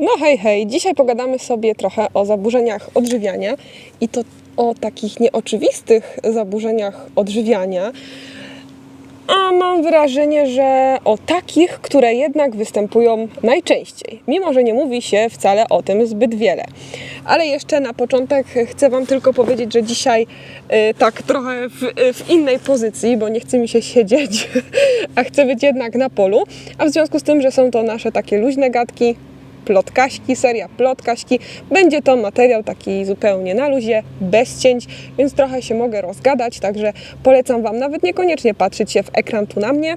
No hej, hej, dzisiaj pogadamy sobie trochę o zaburzeniach odżywiania i to o takich nieoczywistych zaburzeniach odżywiania, a mam wrażenie, że o takich, które jednak występują najczęściej, mimo że nie mówi się wcale o tym zbyt wiele. Ale jeszcze na początek chcę Wam tylko powiedzieć, że dzisiaj y, tak trochę w, w innej pozycji, bo nie chce mi się siedzieć, a chcę być jednak na polu, a w związku z tym, że są to nasze takie luźne gadki, plotkaśki, seria plotkaśki. Będzie to materiał taki zupełnie na luzie, bez cięć, więc trochę się mogę rozgadać, także polecam Wam nawet niekoniecznie patrzeć się w ekran tu na mnie,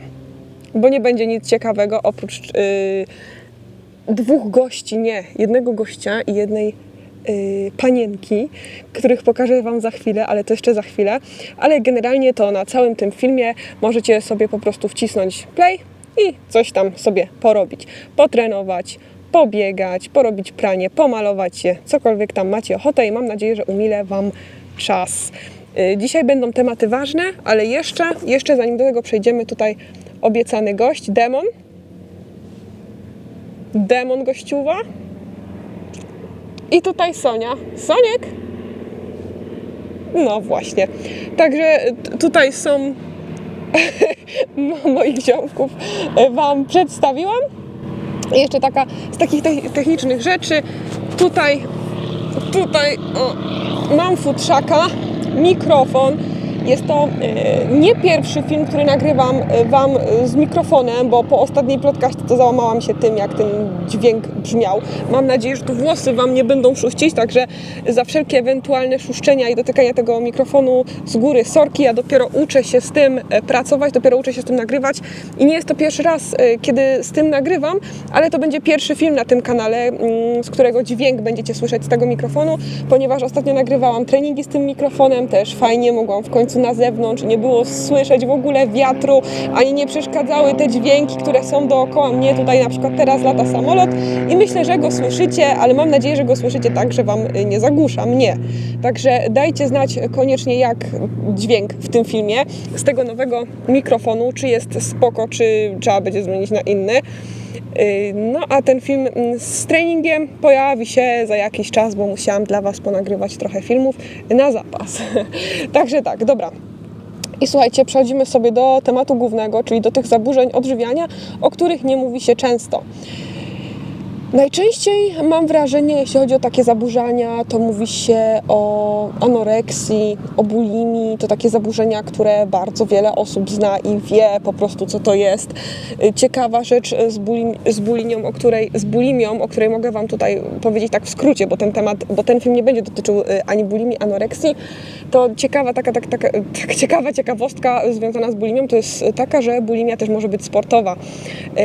bo nie będzie nic ciekawego oprócz yy, dwóch gości, nie, jednego gościa i jednej yy, panienki, których pokażę Wam za chwilę, ale to jeszcze za chwilę. Ale generalnie to na całym tym filmie możecie sobie po prostu wcisnąć play i coś tam sobie porobić, potrenować, pobiegać, porobić pranie, pomalować się, cokolwiek tam macie ochotę i mam nadzieję, że umilę Wam czas. Yy, Dzisiaj będą tematy ważne, ale jeszcze, jeszcze zanim do tego przejdziemy, tutaj obiecany gość, demon. Demon gościuwa. I tutaj Sonia. Soniek? No właśnie. Także t- tutaj są mo- moich ziomków e, Wam przedstawiłam. I jeszcze taka z takich te- technicznych rzeczy. Tutaj, tutaj o, mam futrzaka, mikrofon. Jest to e, nie pierwszy film, który nagrywam e, Wam e, z mikrofonem, bo po ostatniej plotkaście to załamałam się tym, jak ten dźwięk brzmiał. Mam nadzieję, że tu włosy Wam nie będą szuścić, także za wszelkie ewentualne szuszczenia i dotykania tego mikrofonu z góry sorki. Ja dopiero uczę się z tym pracować, dopiero uczę się z tym nagrywać i nie jest to pierwszy raz, kiedy z tym nagrywam, ale to będzie pierwszy film na tym kanale, mm, z którego dźwięk będziecie słyszeć z tego mikrofonu, ponieważ ostatnio nagrywałam treningi z tym mikrofonem, też fajnie mogłam w końcu na zewnątrz, nie było słyszeć w ogóle wiatru, ani nie przeszkadzały te dźwięki, które są dookoła mnie. Tutaj na przykład teraz lata samolot i myślę, że go słyszycie, ale mam nadzieję, że go słyszycie tak, że Wam y, nie zagłusza mnie. Także dajcie znać koniecznie, jak dźwięk w tym filmie z tego nowego mikrofonu, czy jest spoko, czy trzeba będzie zmienić na inny. Yy, No a ten film mm, z treningiem pojawi się za jakiś czas, bo musiałam dla Was ponagrywać trochę filmów na zapas. Także tak, dobra. I słuchajcie, przechodzimy sobie do tematu głównego, czyli do tych zaburzeń odżywiania, o których nie mówi się często. Najczęściej mam wrażenie, jeśli chodzi o takie zaburzenia, to mówi się o anoreksji, o bulimii. To takie zaburzenia, które bardzo wiele osób zna i wie po prostu, co to jest. Ciekawa rzecz z, bulim, z bulimią, o której, z bulimią, o której mogę Wam tutaj powiedzieć tak w skrócie, bo ten temat, bo ten film nie będzie dotyczył y, ani bulimii, anoreksji. To ciekawa taka, taka, taka, taka ciekawa ciekawostka związana z bulimią to jest taka, że bulimia też może być sportowa.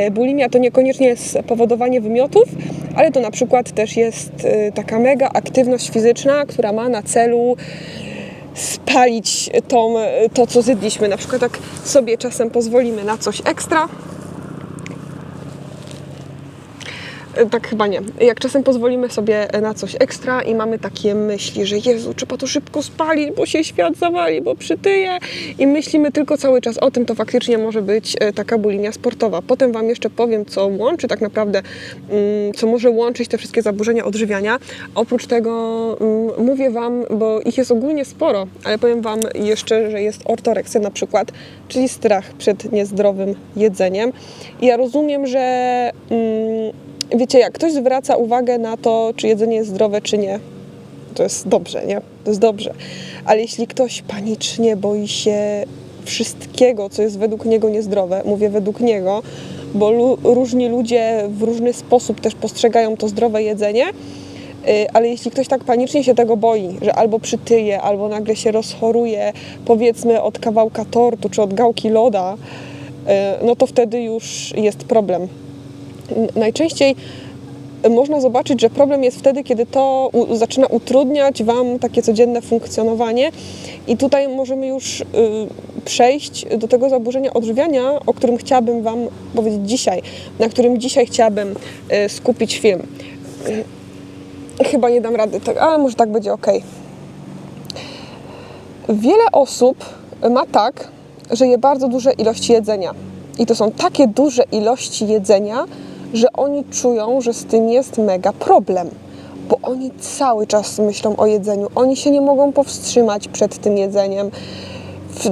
Y, Bulimia to niekoniecznie jest powodowanie wymiotów, ale to na przykład też jest y, taka mega aktywność fizyczna, która ma na celu spalić tą, to, co zjedliśmy. Na przykład jak sobie czasem pozwolimy na coś ekstra, y, tak chyba nie. Jak czasem pozwolimy sobie na coś ekstra i mamy takie myśli, że Jezu, trzeba to szybko spalić, bo się świat zawali, bo przytyje i myślimy tylko cały czas o tym, to faktycznie może być e, taka bulimia sportowa. Potem Wam jeszcze powiem, co łączy tak naprawdę, mm, co może łączyć te wszystkie zaburzenia odżywiania. Oprócz tego mm, mówię Wam, bo ich jest ogólnie sporo, ale powiem Wam jeszcze, że jest ortoreksja na przykład, czyli strach przed niezdrowym jedzeniem. I ja rozumiem, że mm, wiecie, jak ktoś zwraca uwagę na to, czy jedzenie jest zdrowe, czy nie, to jest dobrze, nie? To jest dobrze. Ale jeśli ktoś panicznie boi się wszystkiego, co jest według niego niezdrowe, mówię według niego, bo lu- różni ludzie w różny sposób też postrzegają to zdrowe jedzenie, y, ale jeśli ktoś tak panicznie się tego boi, że albo przytyje, albo nagle się rozchoruje, powiedzmy od kawałka tortu czy od gałki loda, y, no to wtedy już jest problem. Najczęściej można zobaczyć, że problem jest wtedy, kiedy to u, zaczyna utrudniać Wam takie codzienne funkcjonowanie. I tutaj możemy już y, przejść do tego zaburzenia odżywiania, o którym chciałabym Wam powiedzieć dzisiaj, na którym dzisiaj chciałabym y, skupić film. Y, chyba nie dam rady, tak, ale może tak będzie ok. Wiele osób ma tak, że je bardzo duże ilości jedzenia. I to są takie duże ilości jedzenia, że oni czują, że z tym jest mega problem, bo oni cały czas myślą o jedzeniu, oni się nie mogą powstrzymać przed tym jedzeniem.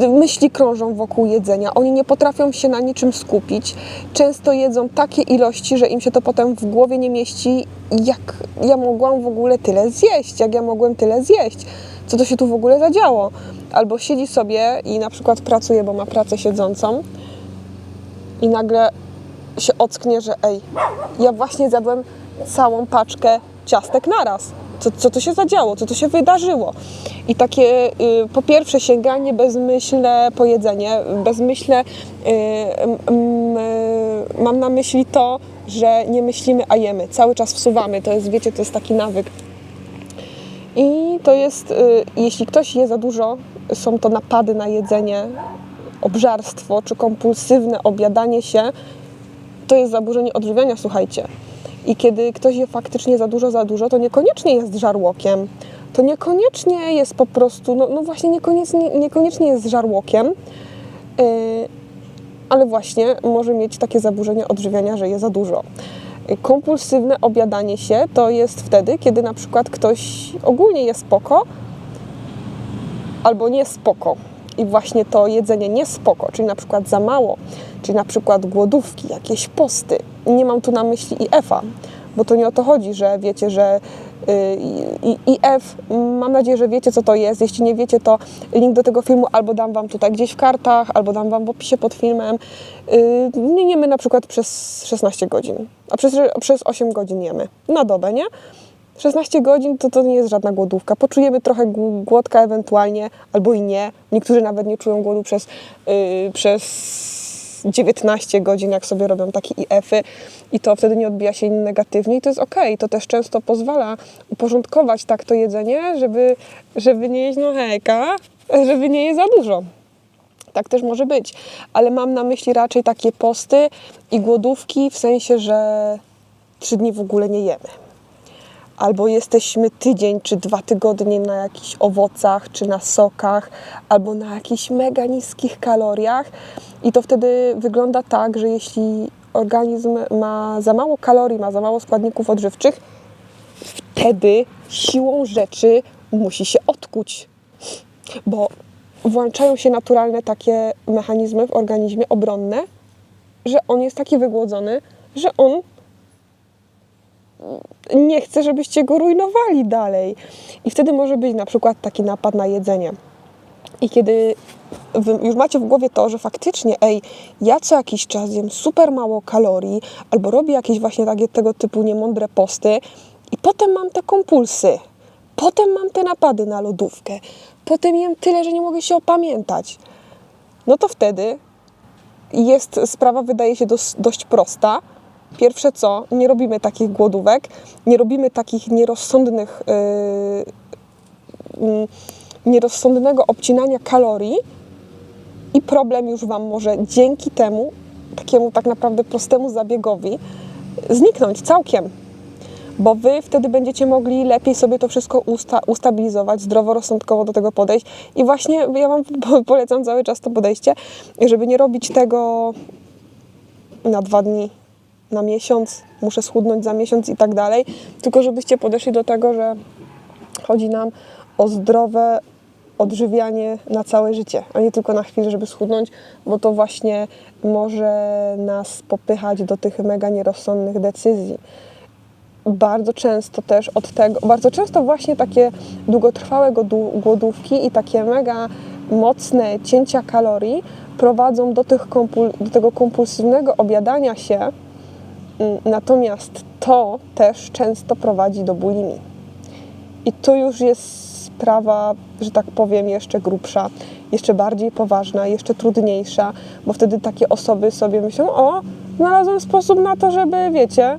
Myśli krążą wokół jedzenia, oni nie potrafią się na niczym skupić. Często jedzą takie ilości, że im się to potem w głowie nie mieści, jak ja mogłam w ogóle tyle zjeść, jak ja mogłem tyle zjeść, co to się tu w ogóle zadziało. Albo siedzi sobie i na przykład pracuje, bo ma pracę siedzącą, i nagle się ocknie, że ej, ja właśnie zjadłem całą paczkę ciastek naraz. Co, co to się zadziało? Co to się wydarzyło? I takie y, po pierwsze sięganie bezmyślne po jedzenie, bezmyślne y, y, mam na myśli to, że nie myślimy, a jemy. Cały czas wsuwamy. To jest, wiecie, to jest taki nawyk. I to jest, y, jeśli ktoś je za dużo, są to napady na jedzenie, obżarstwo czy kompulsywne objadanie się, to jest zaburzenie odżywiania, słuchajcie. I kiedy ktoś je faktycznie za dużo, za dużo, to niekoniecznie jest żarłokiem. To niekoniecznie jest po prostu, no, no właśnie niekoniecznie, niekoniecznie jest żarłokiem, yy, ale właśnie może mieć takie zaburzenie odżywiania, że je za dużo. Kompulsywne objadanie się to jest wtedy, kiedy na przykład ktoś ogólnie jest spoko, albo nie spoko. I właśnie to jedzenie nie spoko, czyli na przykład za mało, czyli na przykład głodówki, jakieś posty. Nie mam tu na myśli IF-a, bo to nie o to chodzi, że wiecie, że y, IF, mam nadzieję, że wiecie co to jest. Jeśli nie wiecie, to link do tego filmu albo dam Wam tutaj gdzieś w kartach, albo dam Wam w opisie pod filmem. Y, Nie jemy na przykład przez 16 godzin, a przez, przez 8 godzin jemy na dobę, nie? 16 godzin to, to nie jest żadna głodówka. Poczujemy trochę gł- głodka ewentualnie, albo i nie. Niektórzy nawet nie czują głodu przez, yy, przez 19 godzin, jak sobie robią takie IF-y i to wtedy nie odbija się negatywnie i to jest okej. To też często pozwala uporządkować tak to jedzenie, żeby, żeby nie jeść no hejka, żeby nie jeść za dużo. Tak też może być, ale mam na myśli raczej takie posty i głodówki w sensie, że trzy dni w ogóle nie jemy albo jesteśmy tydzień czy dwa tygodnie na jakichś owocach, czy na sokach, albo na jakichś mega niskich kaloriach. I to wtedy wygląda tak, że jeśli organizm ma za mało kalorii, ma za mało składników odżywczych, wtedy siłą rzeczy musi się odkuć. Bo włączają się naturalne takie mechanizmy w organizmie obronne, że on jest taki wygłodzony, że on nie chce, żebyście go rujnowali dalej. I wtedy może być na przykład taki napad na jedzenie. I kiedy już macie w głowie to, że faktycznie, ej, ja co jakiś czas jem super mało kalorii, albo robię jakieś właśnie takie tego typu niemądre posty, i potem mam te kompulsy, potem mam te napady na lodówkę, potem jem tyle, że nie mogę się opamiętać. No to wtedy jest sprawa, wydaje się dos, dość prosta. Pierwsze co, nie robimy takich głodówek, nie robimy takich nierozsądnych, yy, yy, nierozsądnego obcinania kalorii i problem już Wam może dzięki temu, takiemu tak naprawdę prostemu zabiegowi, zniknąć całkiem. Bo Wy wtedy będziecie mogli lepiej sobie to wszystko usta- ustabilizować, zdroworozsądkowo do tego podejść. I właśnie ja Wam po- polecam cały czas to podejście, żeby nie robić tego na dwa dni, na miesiąc, muszę schudnąć za miesiąc i tak dalej, tylko żebyście podeszli do tego, że chodzi nam o zdrowe odżywianie na całe życie, a nie tylko na chwilę, żeby schudnąć, bo to właśnie może nas popychać do tych mega nierozsądnych decyzji. Bardzo często też od tego, bardzo często właśnie takie długotrwałe głodówki i takie mega mocne cięcia kalorii prowadzą do, tych kompul- do tego kompulsywnego objadania się, Natomiast to też często prowadzi do bulimii. I tu już jest sprawa, że tak powiem, jeszcze grubsza, jeszcze bardziej poważna, jeszcze trudniejsza, bo wtedy takie osoby sobie myślą: O, znalazłem sposób na to, żeby, wiecie,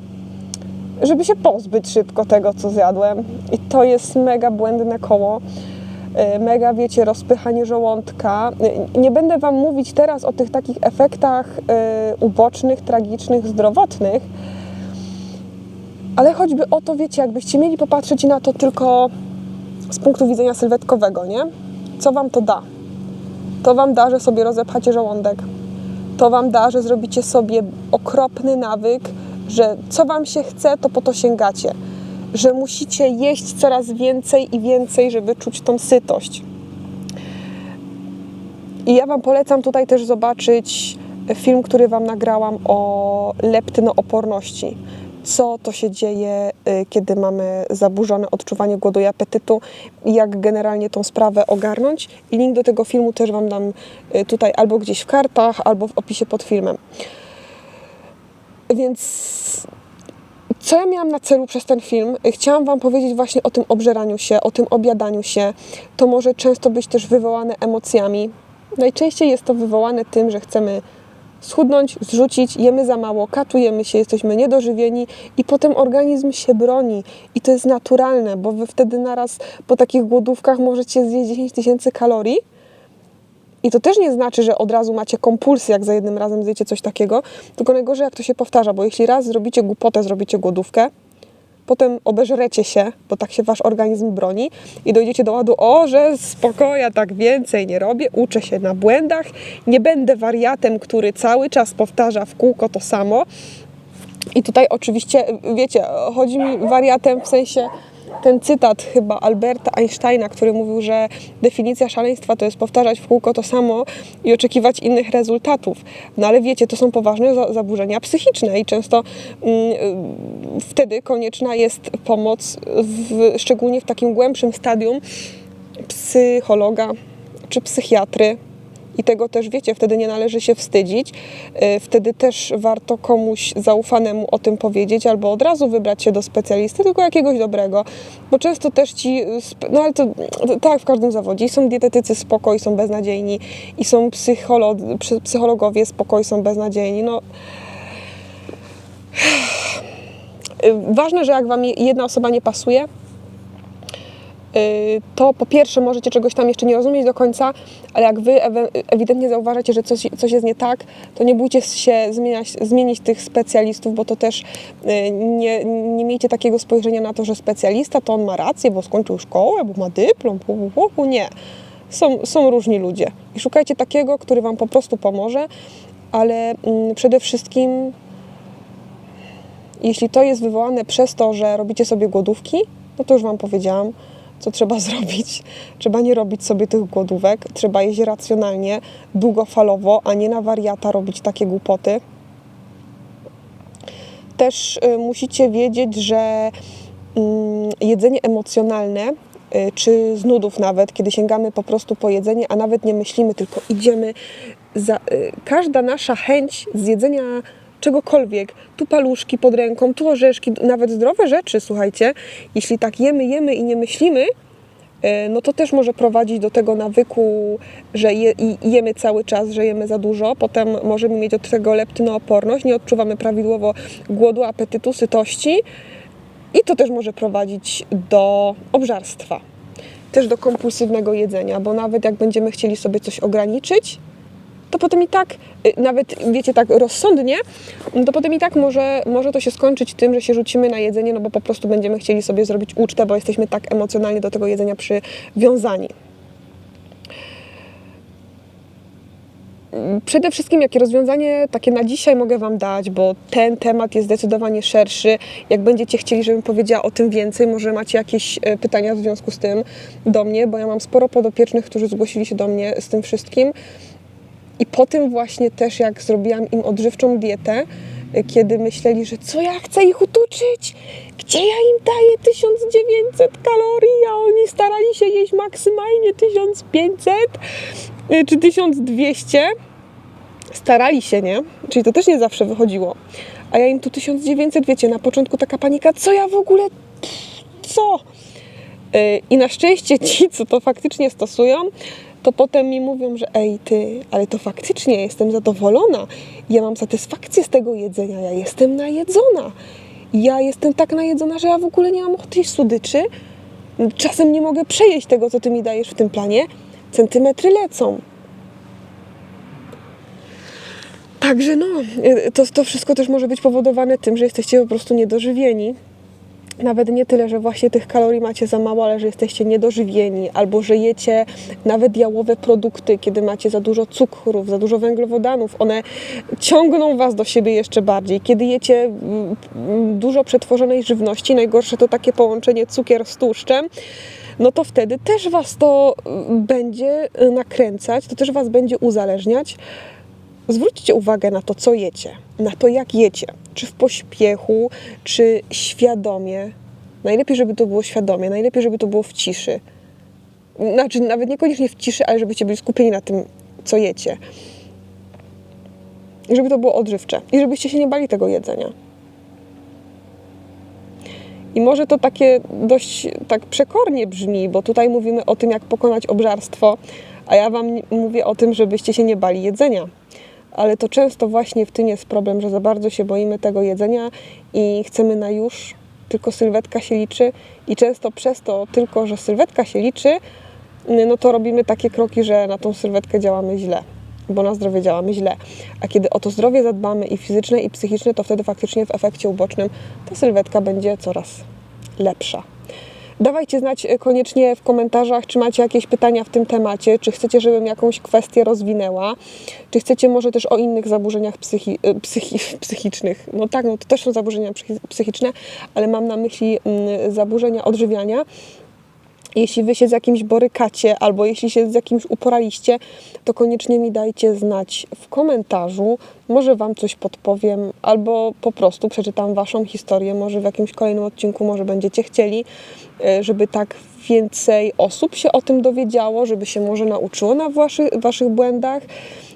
żeby się pozbyć szybko tego, co zjadłem. I to jest mega błędne koło. Y, Mega, wiecie, rozpychanie żołądka. Y, Nie będę Wam mówić teraz o tych takich efektach y, ubocznych, tragicznych, zdrowotnych, ale choćby o to, wiecie, jakbyście mieli popatrzeć na to tylko z punktu widzenia sylwetkowego, nie? Co Wam to da? To Wam da, że sobie rozepchacie żołądek. To Wam da, że zrobicie sobie okropny nawyk że co Wam się chce, to po to sięgacie. Że musicie jeść coraz więcej i więcej, żeby czuć tą sytość. I ja Wam polecam tutaj też zobaczyć film, który Wam nagrałam o leptynooporności. Co to się dzieje, y, kiedy mamy zaburzone odczuwanie głodu i apetytu jak generalnie tą sprawę ogarnąć. I link do tego filmu też Wam dam y, tutaj albo gdzieś w kartach, albo w opisie pod filmem. Więc co ja miałam na celu przez ten film? Chciałam Wam powiedzieć właśnie o tym obżeraniu się, o tym obiadaniu się. To może często być też wywołane emocjami. Najczęściej jest to wywołane tym, że chcemy schudnąć, zrzucić, jemy za mało, katujemy się, jesteśmy niedożywieni i potem organizm się broni. I to jest naturalne, bo Wy wtedy naraz po takich głodówkach możecie zjeść 10 tysięcy kalorii. I to też nie znaczy, że od razu macie kompulsję, jak za jednym razem zjecie coś takiego, tylko najgorzej jak to się powtarza, bo jeśli raz zrobicie głupotę, zrobicie głodówkę, potem obeżrecie się, bo tak się wasz organizm broni i dojdziecie do ładu, o, że spoko, ja tak więcej nie robię, uczę się na błędach, nie będę wariatem, który cały czas powtarza w kółko to samo. I tutaj oczywiście, wiecie, chodzi mi wariatem w sensie ten cytat chyba Alberta Einsteina, który mówił, że definicja szaleństwa to jest powtarzać w kółko to samo i oczekiwać innych rezultatów. No ale wiecie, to są poważne za- zaburzenia psychiczne i często mm, y, wtedy konieczna jest pomoc, w, szczególnie w takim głębszym stadium psychologa czy psychiatry. I tego też wiecie, wtedy nie należy się wstydzić. Y, Wtedy też warto komuś zaufanemu o tym powiedzieć, albo od razu wybrać się do specjalisty, tylko jakiegoś dobrego. Bo często też ci, y, no ale to, tak w każdym zawodzie, i są dietetycy spoko i są beznadziejni, i są psycholo- psy- psychologowie spoko i są beznadziejni. No, Y, Ważne, że jak Wam jedna osoba nie pasuje, to po pierwsze możecie czegoś tam jeszcze nie rozumieć do końca, ale jak Wy ewidentnie zauważacie, że coś, coś jest nie tak, to nie bójcie się zmieniać, zmienić tych specjalistów, bo to też y, nie, nie miejcie takiego spojrzenia na to, że specjalista to on ma rację, bo skończył szkołę, bo ma dyplom, pu, pu. nie. Są, są różni ludzie i szukajcie takiego, który Wam po prostu pomoże, ale mm, przede wszystkim jeśli to jest wywołane przez to, że robicie sobie głodówki, no to już Wam powiedziałam, co trzeba zrobić. Trzeba nie robić sobie tych głodówek, trzeba jeść racjonalnie, długofalowo, a nie na wariata robić takie głupoty. Też y, musicie wiedzieć, że mm, jedzenie emocjonalne, y, czy z nudów nawet, kiedy sięgamy po prostu po jedzenie, a nawet nie myślimy, tylko idziemy. Za, y, każda nasza chęć zjedzenia czegokolwiek, tu paluszki pod ręką, tu orzeszki, nawet zdrowe rzeczy, słuchajcie, jeśli tak jemy, jemy i nie myślimy, e, no to też może prowadzić do tego nawyku, że je, jemy cały czas, że jemy za dużo. Potem możemy mieć od tego leptynooporność, nie odczuwamy prawidłowo głodu, apetytu, sytości i to też może prowadzić do obżarstwa. Też do kompulsywnego jedzenia, bo nawet jak będziemy chcieli sobie coś ograniczyć, to potem i tak, y, nawet wiecie, tak rozsądnie, to potem i tak może, może to się skończyć tym, że się rzucimy na jedzenie, no bo po prostu będziemy chcieli sobie zrobić ucztę, bo jesteśmy tak emocjonalnie do tego jedzenia przywiązani. Przede wszystkim, jakie rozwiązanie takie na dzisiaj mogę Wam dać, bo ten temat jest zdecydowanie szerszy. Jak będziecie chcieli, żebym powiedziała o tym więcej, może macie jakieś e, pytania w związku z tym do mnie, bo ja mam sporo podopiecznych, którzy zgłosili się do mnie z tym wszystkim. I po tym właśnie też, jak zrobiłam im odżywczą dietę, y, kiedy myśleli, że co ja chcę ich utuczyć, gdzie ja im daję 1900 kalorii, a oni starali się jeść maksymalnie 1500 y, czy 1200. Starali się, nie? Czyli to też nie zawsze wychodziło. A ja im tu 1900, wiecie, na początku taka panika, co ja w ogóle, co? Y, I na szczęście ci, co to faktycznie stosują, to potem mi mówią, że ej ty, ale to faktycznie jestem zadowolona. Ja mam satysfakcję z tego jedzenia, ja jestem najedzona. Ja jestem tak najedzona, że ja w ogóle nie mam ochoty słodyczy. Czasem nie mogę przejeść tego, co ty mi dajesz w tym planie. Centymetry lecą. Także no, y, to, to wszystko też może być powodowane tym, że jesteście po prostu niedożywieni nawet nie tyle, że właśnie tych kalorii macie za mało, ale że jesteście niedożywieni, albo że jecie nawet jałowe produkty, kiedy macie za dużo cukrów, za dużo węglowodanów, one ciągną was do siebie jeszcze bardziej. Kiedy jecie mm, mm, dużo przetworzonej żywności, najgorsze to takie połączenie cukier z tłuszczem, no to wtedy też was to mm, będzie y, nakręcać, to też was będzie uzależniać. Zwróćcie uwagę na to, co jecie, na to, jak jecie. Czy w pośpiechu, czy świadomie. Najlepiej, żeby to było świadomie, najlepiej, żeby to było w ciszy. Znaczy, nawet niekoniecznie w ciszy, ale żebyście byli skupieni na tym, co jecie. I żeby to było odżywcze. I żebyście się nie bali tego jedzenia. I może to takie dość tak przekornie brzmi, bo tutaj mówimy o tym, jak pokonać obżarstwo, a ja Wam mówię o tym, żebyście się nie bali jedzenia. Ale to często właśnie w tym jest problem, że za bardzo się boimy tego jedzenia i chcemy na już, tylko sylwetka się liczy i często przez to tylko, że sylwetka się liczy, no to robimy takie kroki, że na tą sylwetkę działamy źle bo na zdrowie działamy źle. A kiedy o to zdrowie zadbamy i fizyczne, i psychiczne, to wtedy faktycznie w efekcie ubocznym ta sylwetka będzie coraz lepsza. Dawajcie znać e, koniecznie w komentarzach, czy macie jakieś pytania w tym temacie, czy chcecie, żebym jakąś kwestię rozwinęła, czy chcecie może też o innych zaburzeniach psychi, e, psychi, psychicznych. No tak, no to też są zaburzenia psychi- psychiczne, ale mam na myśli mm, zaburzenia odżywiania. Jeśli wy się z jakimś borykacie, albo jeśli się z jakimś uporaliście, to koniecznie mi dajcie znać w komentarzu. Może wam coś podpowiem, albo po prostu przeczytam waszą historię. Może w jakimś kolejnym odcinku, może będziecie chcieli, e, żeby tak więcej osób się o tym dowiedziało, żeby się może nauczyło na waszych, waszych błędach.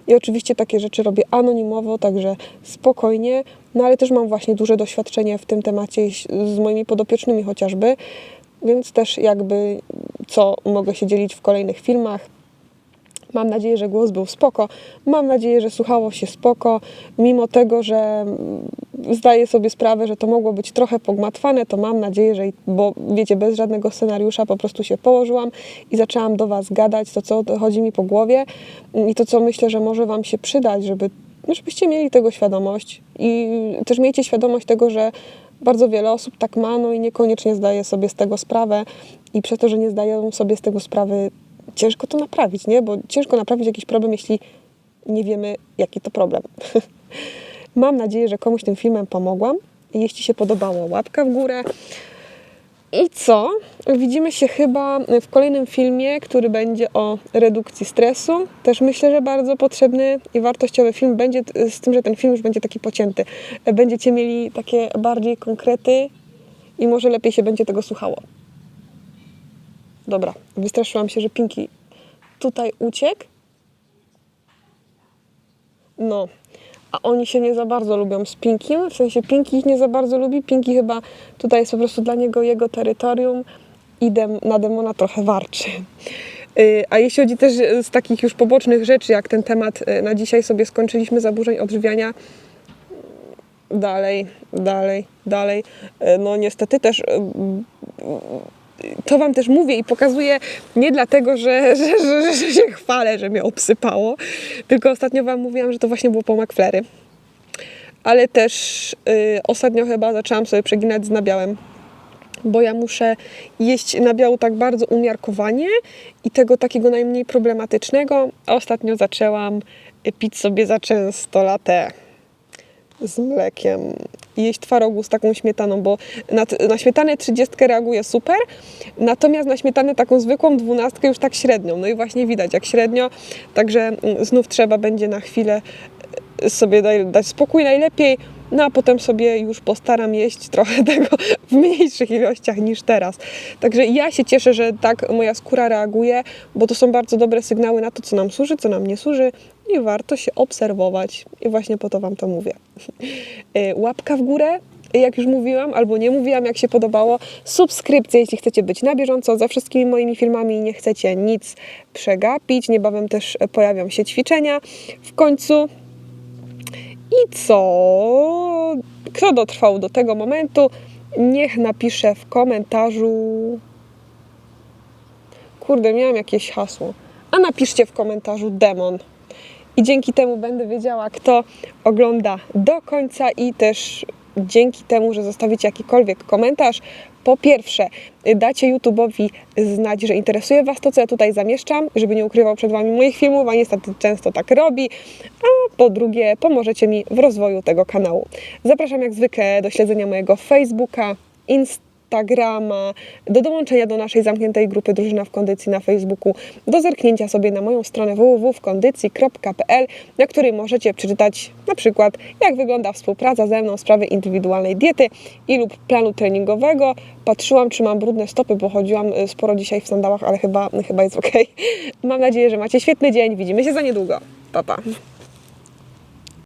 I oczywiście takie rzeczy robię anonimowo, także spokojnie. No ale też mam właśnie duże doświadczenie w tym temacie z moimi podopiecznymi chociażby więc też jakby co mogę się dzielić w kolejnych filmach. Mam nadzieję, że głos był spoko. Mam nadzieję, że słuchało się spoko, mimo tego, że zdaję sobie sprawę, że to mogło być trochę pogmatwane, to mam nadzieję, że, bo wiecie, bez żadnego scenariusza po prostu się położyłam i zaczęłam do Was gadać to, co chodzi mi po głowie i to, co myślę, że może Wam się przydać, żeby, no, żebyście mieli tego świadomość i też miejcie świadomość tego, że bardzo wiele osób tak ma, no i niekoniecznie zdaje sobie z tego sprawę i przez to, że nie zdają sobie z tego sprawy, ciężko to naprawić, nie? Bo ciężko naprawić jakiś problem, jeśli nie wiemy, jaki to problem. Mam nadzieję, że komuś tym filmem pomogłam. Jeśli się podobało, łapka w górę. I co? Widzimy się chyba w kolejnym filmie, który będzie o redukcji stresu. Też myślę, że bardzo potrzebny i wartościowy film będzie, z tym, że ten film już będzie taki pocięty. Będziecie mieli takie bardziej konkrety i może lepiej się będzie tego słuchało. Dobra, wystraszyłam się, że Pinki tutaj uciekł. No, a oni się nie za bardzo lubią z Pinkim, w sensie Pinki ich nie za bardzo lubi, Pinki chyba tutaj jest po prostu dla niego jego terytorium i dem, na demona trochę warczy. Y, A jeśli chodzi też z takich już pobocznych rzeczy, jak ten temat y, na dzisiaj sobie skończyliśmy zaburzeń odżywiania, dalej, dalej, dalej. Y, No niestety też to Wam też mówię i pokazuję nie dlatego, że, że, że, że się chwalę, że mnie obsypało, tylko ostatnio Wam mówiłam, że to właśnie było po McFlurry. Ale też y, ostatnio chyba zaczęłam sobie przeginać z nabiałem, bo ja muszę jeść nabiału tak bardzo umiarkowanie i tego takiego najmniej problematycznego. A ostatnio zaczęłam pić sobie za często latę z mlekiem jeść twarogu z taką śmietaną, bo na, na śmietanę 30 reaguje super, natomiast na śmietanę taką zwykłą dwunastkę już tak średnią. No i właśnie widać jak średnio, także mm, znów trzeba będzie na chwilę e, sobie daj, dać spokój najlepiej, no a potem sobie już postaram jeść trochę tego w mniejszych ilościach niż teraz. Także ja się cieszę, że tak moja skóra reaguje, bo to są bardzo dobre sygnały na to, co nam służy, co nam nie służy i warto się obserwować. I właśnie po to Wam to mówię. Y, Łapka w górę, jak już mówiłam, albo nie mówiłam, jak się podobało. Subskrypcja, jeśli chcecie być na bieżąco ze wszystkimi moimi filmami i nie chcecie nic przegapić. Niebawem też pojawią się ćwiczenia. W końcu i co? Kto dotrwał do tego momentu, niech napisze w komentarzu. Kurde, miałam jakieś hasło. A napiszcie w komentarzu demon. I dzięki temu będę wiedziała, kto ogląda do końca i też dzięki temu, że zostawicie jakikolwiek komentarz, po pierwsze, dacie YouTube'owi znać, że interesuje Was to, co ja tutaj zamieszczam, żeby nie ukrywał przed Wami moich filmów, a niestety często tak robi. A po drugie, pomożecie mi w rozwoju tego kanału. Zapraszam jak zwykle do śledzenia mojego Facebooka, Instagrama, do dołączenia do naszej zamkniętej grupy Drużyna w Kondycji na Facebooku, do zerknięcia sobie na moją stronę www.kondycji.pl, na której możecie przeczytać na przykład, jak wygląda współpraca ze mną w sprawie indywidualnej diety i lub planu treningowego. Patrzyłam, czy mam brudne stopy, bo chodziłam y, sporo dzisiaj w sandałach, ale chyba, chyba jest ok. Mam nadzieję, że macie świetny dzień. Widzimy się za niedługo. Pa, pa.